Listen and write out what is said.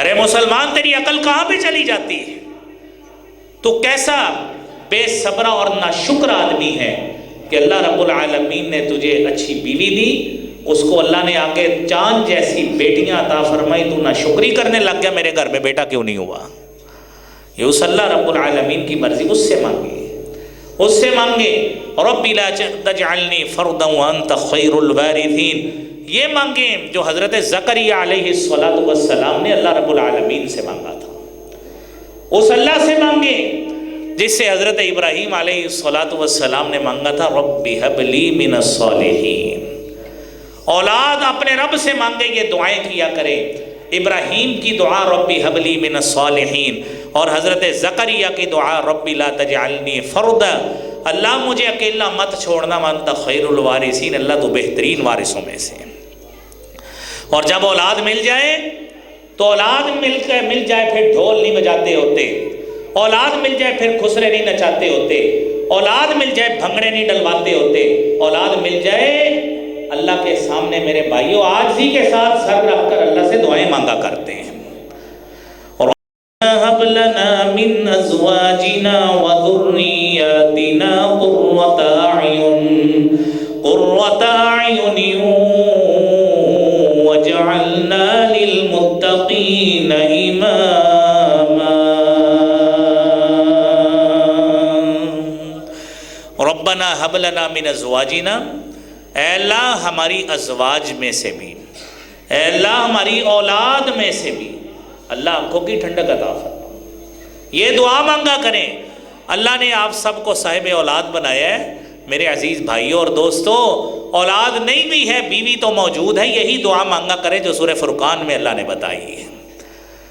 ارے مسلمان تیری عقل کہاں پہ چلی جاتی ہے؟ تو کیسا بے صبرہ اور ناشکر آدمی ہے کہ اللہ رب العالمین نے تجھے اچھی بیوی دی، اس کو اللہ نے آگے چاند جیسی بیٹیاں عطا فرمائی، تو نہ شکری کرنے لگ گیا میرے گھر میں، بیٹا کیوں نہیں ہوا؟ یہ اس اللہ رب العالمین کی مرضی، اس سے مانگے اس سے مانگے رب لا تجعلنی فردا وانت خیر الوارثین یہ مانگے جو حضرت زکریہ علیہ السلام نے اللہ رب العالمین سے مانگا تھا۔ اس اللہ سے مانگے جس سے حضرت ابراہیم علیہ السلام نے مانگا تھا رب حبلی من الصالحین۔ اولاد اپنے رب سے مانگے، یہ دعائیں کیا کرے ابراہیم کی دعا، ربی حبلی من الصالحین۔ اور حضرت زکریہ کی دعا، ربی لا تجعلنی فرد اللہ مجھے اکیلا مت چھوڑنا مانتا خیر الوارثین اللہ تو بہترین وارثوں میں سے اور جب اولاد مل جائے، تو اولاد مل کے مل جائے پھر ڈھول نہیں بجاتے ہوتے۔ اولاد مل جائے پھر خسرے نہیں نچاتے ہوتے۔ اولاد مل جائے بھنگڑے نہیں ڈلواتے ہوتے۔ اولاد مل جائے، اللہ کے سامنے میرے بھائیوں آج ہی کے ساتھ سر رکھ کر اللہ سے دعائیں مانگا کرتے ہیں۔ هب لنا من ازواجنا وذرياتنا قرة اعين قرة اعين وجعلنا للمتقين اماما ربنا هب لنا من ازواجنا اے اللہ ہماری ازواج میں سے بھی، اے اللہ ہماری اولاد میں سے بھی اللہ آنکھوں کی ٹھنڈک عطا فرما یہ دعا مانگا کریں۔ اللہ نے آپ سب کو صاحب اولاد بنایا ہے۔ میرے عزیز بھائیوں اور دوستوں، اولاد نہیں بھی ہے، بیوی تو موجود ہے، یہی دعا مانگا کرے جو سورہ فرقان میں اللہ نے بتائی ہے۔